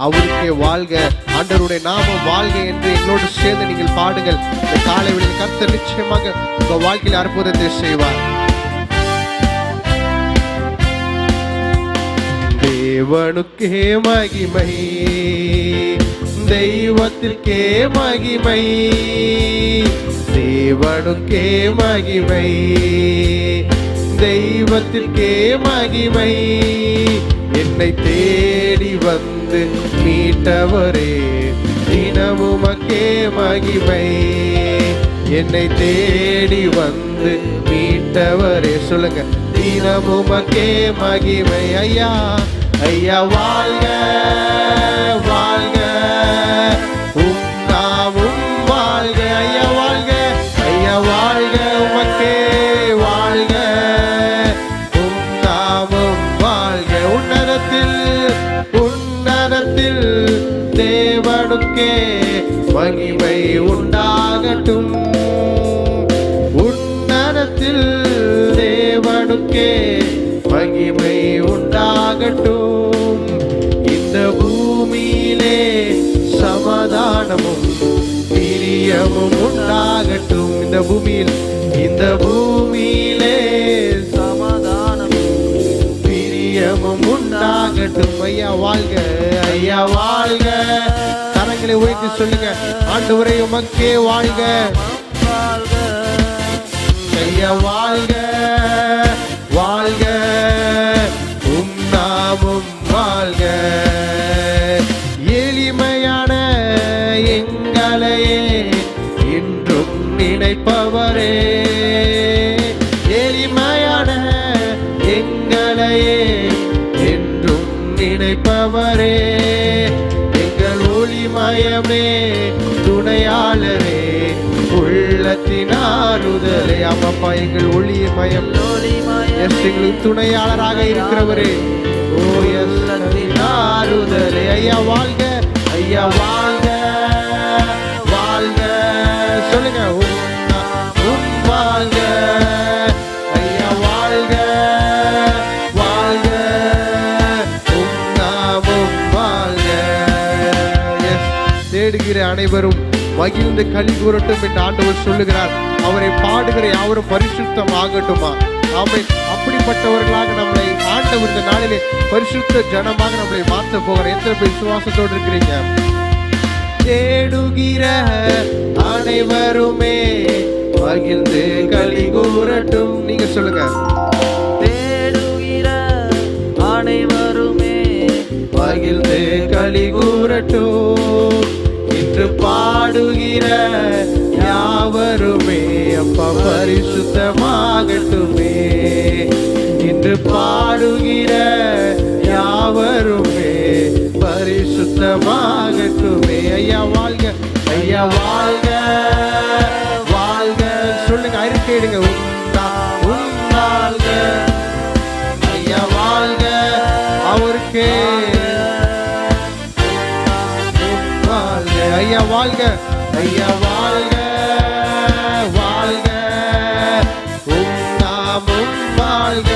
அவருக்கே வாழ்க. ஆண்டருடைய நாமம் வாழ்க என்று எங்களோடு சேர்ந்து நீங்கள் பாடுங்கள். இந்த காலை வேளையில் கர்த்தர் நிச்சயமாக உங்க வாழ்க்கையில் அற்புதத்தை செய்வார். தேவனுக்கே மகிமை. தெய்வத்திற்கே மகிமை. தேவனுக்கே மகிமை. தெய்வத்திற்கே மகிமை. என்னை தேடி வந்து மீட்டவரே தினமுமக்கே மகிமை. என்னை தேடி வந்து மீட்டவரே சொல்லுங்க. தினமுமக்கே மகிமை. ஐயா ஐயா வாழ்க. தேவனுக்கே மகிமை உண்டாகட்டும். உன்னதத்தில் தேவனுக்கே மகிமை உண்டாகட்டும். இந்த பூமியிலே சமாதானமும் பிரியமும் உண்டாகட்டும். இந்த பூமியில் இந்த பூமியிலே சமாதானமும் பிரியமும் உண்டாகட்டும். ஐயா வாழ்க. வாழ்க. கரங்களை உயர்த்தி சொல்லுங்க. ஆண்டவரே உமக்கே வாழ்க. வாழ்க ஐயா வாழ்க. வாழ்க. உம் நாமும் வாழ்க. எளிமையான எங்களையே இன்றும் நினைப்பவரே. ஒளிமயமே துணையாளரே உள்ளத்தின் ஆறுதலே. அம்மப்பா எங்கள் ஒளிமயமே எஸ் எங்களுக்கு துணையாளராக இருக்கிறவரே. ஓ எஸ் ஆறுதலே. ஐயா வாழ்க. ஐயா வாழ்க. தேடுகிற அனைவரும் மகிழ்ந்து களி கூறட்டும் என்று ஆண்டவர் சொல்லுகிறார். அவரை பாடுகிற யாவரும் பரிசுத்தம் ஆகட்டுமா ஆமை அப்படிப்பட்டவர்களாக நம்மளை ஆண்டவர் இந்த நாளிலே பரிசுத்த ஜனமாக நம்மளை மாற்ற போகிற எத்தனை பேர் விசுவாசத்தோடு இருக்கிறீங்க? தேடுகிற அனைவருமே மகிழ்ந்து களி கூறட்டும். நீங்க சொல்லுங்க. தேடுகிற அனைவருமே மகிழ்ந்து களி கூறட்டும். என்று பாடுகிற யாவருமே அப்பா பரிசுத்தமாகட்டுமே. என்று பாடுகிற யாவருமே பரிசுத்தமாகட்டுமே. ஐயா வாழ்க. ஐயா வாழ்க. வாழ்க. சொல்லுங்க அறிக்கையிடுங்க உண்டா உண்டாள்க ஐயா வாழ்க. அவருக்கே ஐயா வாழ்க. ஐயா வாழ்க வாழ்க. உம் நாமும் வாழ்க.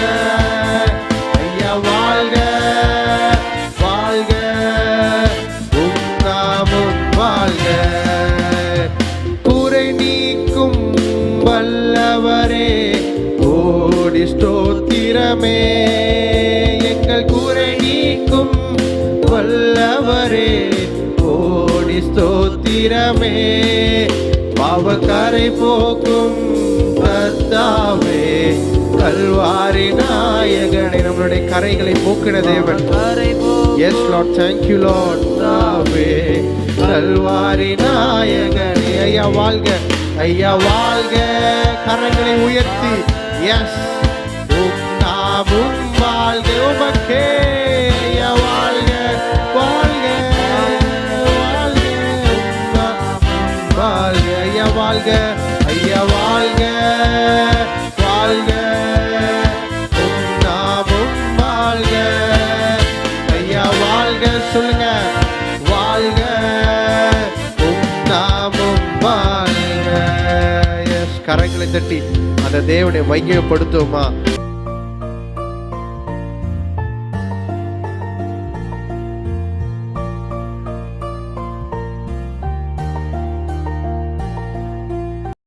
ஐயா வாழ்க வாழ்க. உம் நாமும் வாழ்க. குறை நீக்கும் வல்லவரே ஓடி ஸ்தோத்திரமே. எங்கள் குறை நீக்கும் வல்லவரே ஓடி ஸ்தோத்திரமே பாவக்கரை போக்கும் கர்த்தாவே கல்வாரி நாயகனே நம்மளுடைய கரைகளை போக்கின தேவன். Yes lord thank you lord தாவே கல்வாரி நாயகனே. ஐயா வாழ்க. ஐயா வாழ்க. கரங்களை உயர்த்தி. எஸ் வாழ்க. உமக்கே கரங்களை தட்டி அந்த தேவனை மையப்படுத்துவோமா